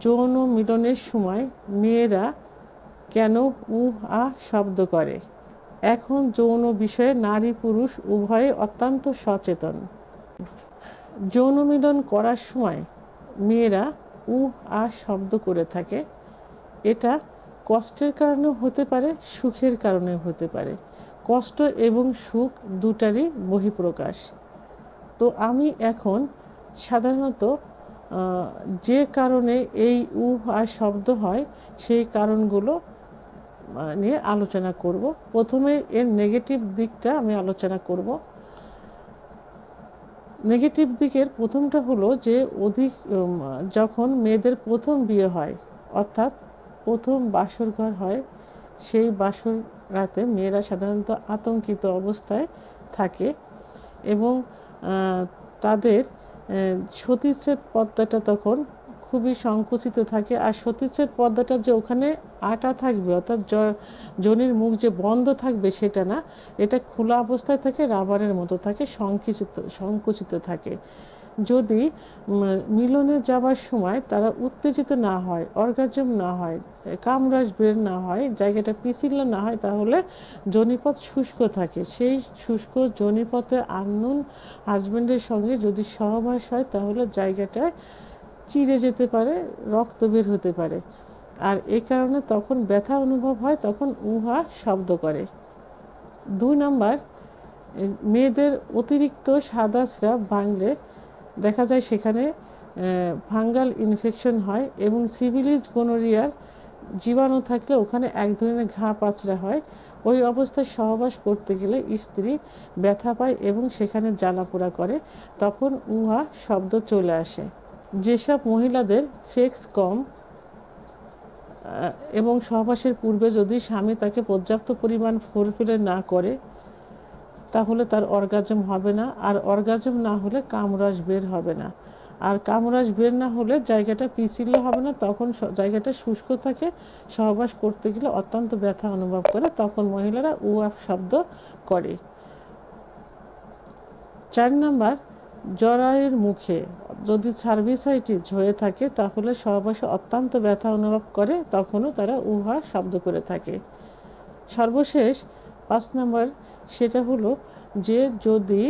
যৌন মিলনের সময় মেয়েরা কেন উ, আ শব্দ করে? এখন যৌন বিষয়ে নারী পুরুষ উভয়ে অত্যন্ত সচেতন। যৌন মিলন করার সময় মেয়েরা উ, আ শব্দ করে থাকে। এটা কষ্টের কারণেও হতে পারে, সুখের কারণেও হতে পারে। কষ্ট এবং সুখ দুটারই বহিঃপ্রকাশ। তো আমি এখন সাধারণত যে কারণে এই উ আর শব্দ হয়, সেই কারণগুলো নিয়ে আলোচনা করব। প্রথমে এর নেগেটিভ দিকটা আমি আলোচনা করব। নেগেটিভ দিকের প্রথমটা হলো যে অধিক যখন মেয়েদের প্রথম বিয়ে হয়, অর্থাৎ প্রথম বাসর ঘর হয়, সেই বাসর রাতে মেয়েরা সাধারণত আতঙ্কিত অবস্থায় থাকে এবং তাদের সতীচ্ছেদ পর্দাটা তখন খুবই সংকুচিত থাকে, আর সতীচ্ছেদ পর্দাটা যে ওখানে আটা থাকবে, অর্থাৎ জনির মুখ যে বন্ধ থাকবে সেটা না, এটা খোলা অবস্থায় থাকে, রাবারের মতো থাকে, সংকুচিত সংকুচিত থাকে। যদি মিলনে যাবার সময় তারা উত্তেজিত না হয়, অর্গাজম না হয়, কামরাস বের না হয়, জায়গাটা পিছিল্য না হয়, তাহলে জনিপথ শুষ্ক থাকে। সেই শুষ্ক জনিপথে আননুন হাজব্যান্ডের সঙ্গে যদি সহবাস হয়, তাহলে জায়গাটায় চিড়ে যেতে পারে, রক্ত বের হতে পারে। আর এই কারণে তখন ব্যথা অনুভব হয়, তখন উহা শব্দ করে। দুই নাম্বার মেয়েদের অতিরিক্ত সাদা স্রাব ভাঙলে দেখা যায় সেখানে ফাঙ্গাল ইনফেকশন হয় এবং সিভিলিজ গোনোরিয়ার জীবাণু থাকলে ওখানে এক ধরনের ঘা পাচড়া হয়। ওই অবস্থায় সহবাস করতে গেলে স্ত্রী ব্যথা পায় এবং সেখানে জ্বালাপোড়া করে। তখন উহা শব্দ চলে আসে। যেসব মহিলাদের সেক্স কম এবং সহবাসের পূর্বে যদি স্বামী তাকে পর্যাপ্ত পরিমাণ ফুলফিলে না করে তাহলে তার অর্গাজম হবে না, আর অর্গাজম না হলে কামরাস বের হবে না। আর কামরাস বের না হলে জায়গাটা পিছিলে হবে না, তখন জায়গাটা শুষ্ক থাকে, সহবাস করতে গেলে অত্যন্ত ব্যথা অনুভব করে, তখন মহিলারা উ শব্দ করে। চার নাম্বার, জরায়ের মুখে যদি সার্ভিসাইটিস হয়ে থাকে, তাহলে সহবাসে অত্যন্ত ব্যথা অনুভব করে, তখনও তারা উহা শব্দ করে থাকে। সর্বশেষ, পাঁচ নম্বর সেটা হলো যে যদি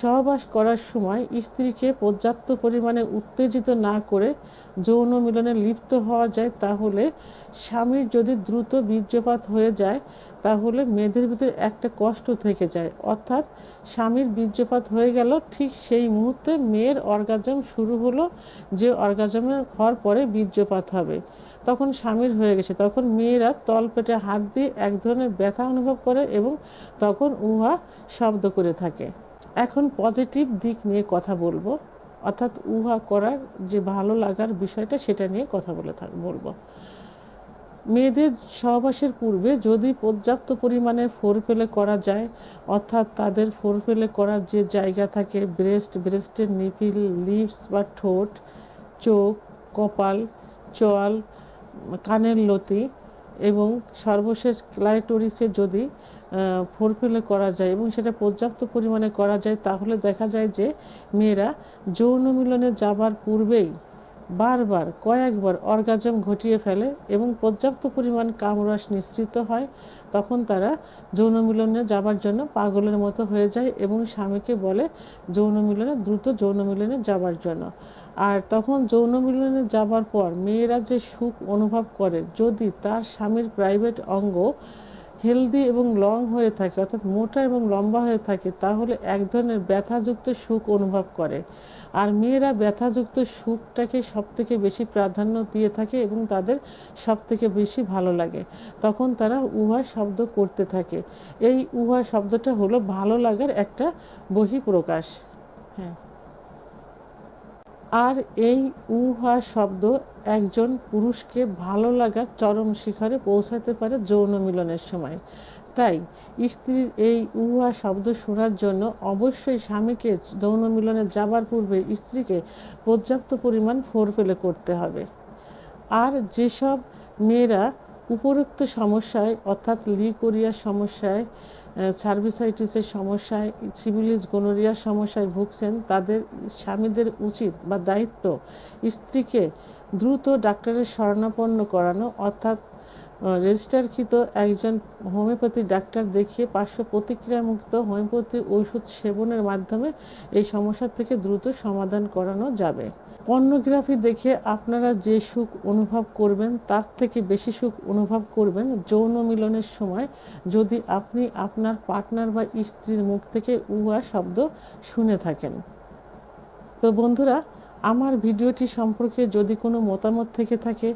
সহবাস করার সময় স্ত্রীকে পর্যাপ্ত পরিমাণে উত্তেজিত না করে যৌন মিলনে লিপ্ত হওয়া যায়, তাহলে স্বামীর যদি দ্রুত বীর্যপাত হয়ে যায়, তাহলে মেয়েদের ভিতরে একটা কষ্ট থেকে যায়। অর্থাৎ স্বামীর বীর্যপাত হয়ে গেল, ঠিক সেই মুহূর্তে মেয়ের অর্গাজম শুরু হলো, যে অর্গাজমের হওয়ার পরে বীর্যপাত হবে। তখন স্বামীর হয়ে গেছে। তখন মেয়েরা তল পেটে হাত দিয়ে এক ধরনের ব্যথা অনুভব করে এবং তখন উহা শব্দ করে থাকে। এখন পজিটিভ দিক নিয়ে কথা বলব। অর্থাৎ উহা করার যে ভালো লাগার বিষয়টা সেটা নিয়ে কথা বলে থাক বলব। মেয়েদের সহবাসের পূর্বে যদি পর্যাপ্ত পরিমাণে ফোর ফেলে করা যায়, অর্থাৎ তাদের ফোর ফেলে করার যে জায়গা থাকে ব্রেস্ট ব্রেস্টের নিপিল লিপস বা ঠোঁট, চোখ, কপাল, চোয়াল কানের লতি এবং সর্বশেষ ক্লাইটোরিসে যদি ফোরফেলে করা যায় এবং সেটা পর্যাপ্ত পরিমাণে করা যায়, তাহলে দেখা যায় যে মেয়েরা যৌন মিলনে যাবার পূর্বেই বারবার, কয়েকবার অর্গাজম ঘটিয়ে ফেলে এবং পর্যাপ্ত পরিমাণ কামরস নিঃসৃত হয়, তখন তারা যৌন মিলনে যাবার জন্য পাগলের মতো হয়ে যায় এবং স্বামীকে বলে যৌন মিলনে, দ্রুত যৌন মিলনে যাবার জন্য। আর তখন যৌন মিলনে যাবার পর মেয়েরা যে সুখ অনুভব করে, যদি তার স্বামীর প্রাইভেট অঙ্গ হেলদি এবং লং হয়ে থাকে, অর্থাৎ মোটা এবং লম্বা হয়ে থাকে, তাহলে এক ধরনের ব্যথাযুক্ত সুখ অনুভব করে। আর মেয়েরা ব্যথাযুক্ত সুখটাকে সব থেকে বেশি প্রাধান্য দিয়ে থাকে এবং তাদের সব থেকে বেশি ভালো লাগে। তখন তারা উহা শব্দ করতে থাকে। এই উহা শব্দটা হলো ভালো লাগার একটা বহিঃপ্রকাশ। হ্যাঁ। আর এই উহা শব্দ একজন পুরুষকে ভালো লাগার চরম শিখরে পৌঁছাতে পারে যৌন মিলনের সময়। তাই স্ত্রীর এই উহা শব্দ শোনার জন্য অবশ্যই স্বামীকে যৌন মিলনে যাবার পূর্বে স্ত্রীকে পর্যাপ্ত পরিমাণ ফোর ফেলে করতে হবে। আর যেসব মেয়েরা উপরোক্ত সমস্যায় অর্থাৎ লিকোরিয়ার সমস্যায় সার্ভিসাইটিসের সমস্যায়, সিভিলিস গনোরিয়ার সমস্যায় ভুগছেন, তাদের স্বামীদের উচিত বা দায়িত্ব স্ত্রীকে দ্রুত ডাক্তারের শরণাপন্ন করানো, অর্থাৎ রেজিস্টারকৃত একজন হোমিওপ্যাথি ডাক্তার দেখিয়ে পার্শ্ব প্রতিক্রিয়ামুক্ত হোমিওপ্যাথি ওষুধ সেবনের মাধ্যমে এই সমস্যা থেকে দ্রুত সমাধান করানো যাবে। পর্নোগ্রাফি দেখে আপনারা যে সুখ অনুভব করবেন, তার থেকে বেশি সুখ অনুভব করবেন যৌন মিলনের সময়। যদি আপনি আপনার পার্টনার বা স্ত্রীর মুখ থেকে উহা শব্দ শুনে থাকেন। তো বন্ধুরা, আমার ভিডিওটি সম্পর্কে যদি কোনো মতামত থেকে থাকে,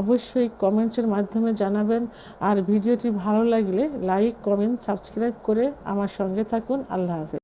অবশ্যই কমেন্টসের মাধ্যমে জানাবেন। আর ভিডিওটি ভালো লাগলে লাইক, কমেন্ট, সাবস্ক্রাইব করে আমার সঙ্গে থাকুন। আল্লাহ হাফেজ।